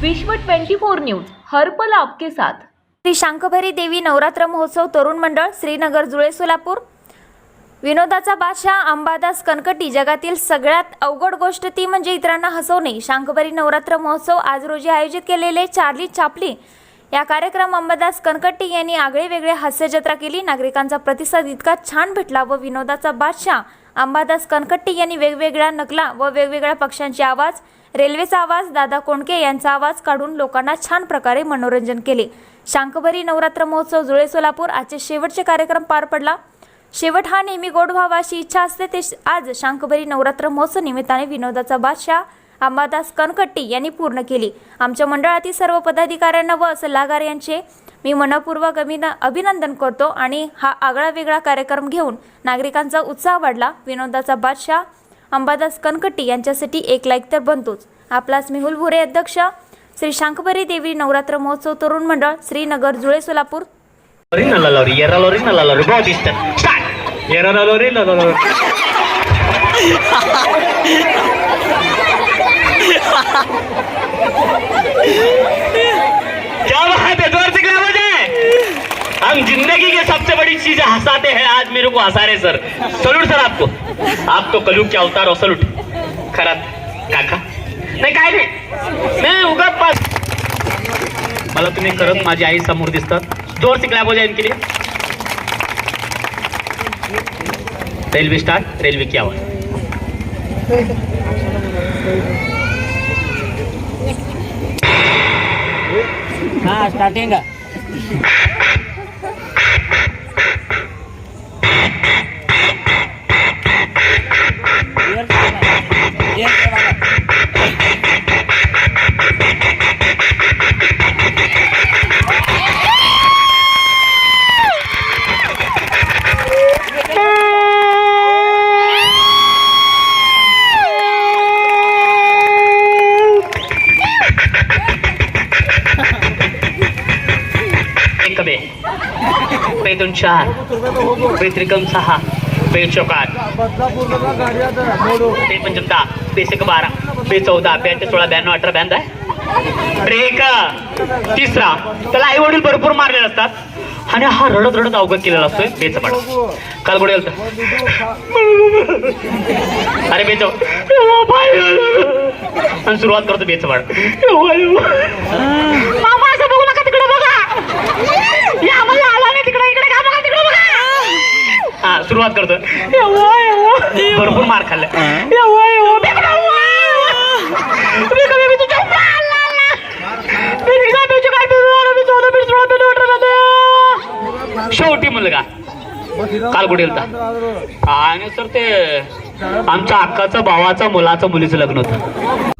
विश्व 24 न्यूज हर्पल आपके साथ. श्री शांकभरी देवी नवरात्र महोत्सव तरुण मंडळ श्रीनगर जुळे सोलापूर. विनोदाचा बादशाह अंबादास कनकटी जगातील सगळ्यात अवघड गोष्ट ती म्हणजे इतरांना हसवणे. शांकभरी नवरात्र महोत्सव आज रोजी आयोजित केलेले चार्ली चापली या कार्यक्रम अंबादास कनकट्टी यांनी आगळे वेगळे हास्यजत्रा केली. नागरिकांचा प्रतिसाद इतका छान भेटला व विनोदाचा बादशाह अंबादास कनकट्टी यांनी वेगवेगळ्या नकला व वेगवेगळ्या पक्षांचे आवाज रेल्वेचा आवाज दादा कोंडके यांचा आवाज काढून लोकांना छान प्रकारे मनोरंजन केले. शांकभरी नवरात्र महोत्सव जुळे सोलापूर आजचे शेवटचे कार्यक्रम पार पडला. शेवट हा नेहमी गोड व्हावा अशी इच्छा असते ते श- आज शांकभरी नवरात्र महोत्सव निमित्ताने विनोदाचा बादशाह अंबादास कनकट्टी यांनी पूर्ण केली. आमच्या मंडळातील सर्व पदाधिकाऱ्यांना व सल्लागार यांचे मी मनपूर्वक अभिन अभिनंदन करतो आणि हा आगळा वेगळा कार्यक्रम घेऊन नागरिकांचा उत्साह वाढला. विनोदाचा बादशाह अंबादास कनकट्टी यांच्यासाठी एक लाईक तर बनतोच. आपलाच मेहुल भोरे अध्यक्ष श्री शांकभरी देवी नवरात्र महोत्सव तरुण मंडळ श्रीनगर जुळे सोलापूर. हम जिंदगी के सबसे बड़ी चीज़ हंसाते हैं। आज मेरे को हंसा रहे सर। सलूट, सर, आपको। आप तो कलू क्या अवतार हो सलूट। खराब। काका। नाही काय नाही? नाही उगा पास मला तुम्ही करत माझी आई समोर दिसतात ज़ोर से क्लॅप हो जाए इनके लिए। रेलवे स्टार्ट रेलवे की आवाज़ हाँ स्टार्टिंग एक बे पे दोन चार पे त्रिकम सहा पे चौकात आठ पे पंचम पे सेक बारा पे चौदा पे अठ्ठे सोळा ब्याण्णव अठरा ब्याण्णव आहे ब्रेक तिसरा त्याला आई वडील भरपूर मारलेले असतात आणि हा रडत रडत अवगत केलेला असतोय बेच पाड काल कुठे गेलता अरे बेच आणि सुरुवात करतो बेच चौदा पिऊ, सोळा पिऊ, अठरा पिऊ. शेवटी मुलगा. काल कुठे आणि सर ते आमच्या अक्काचं भावाचा मुलाचं मुलीचं लग्न होतं.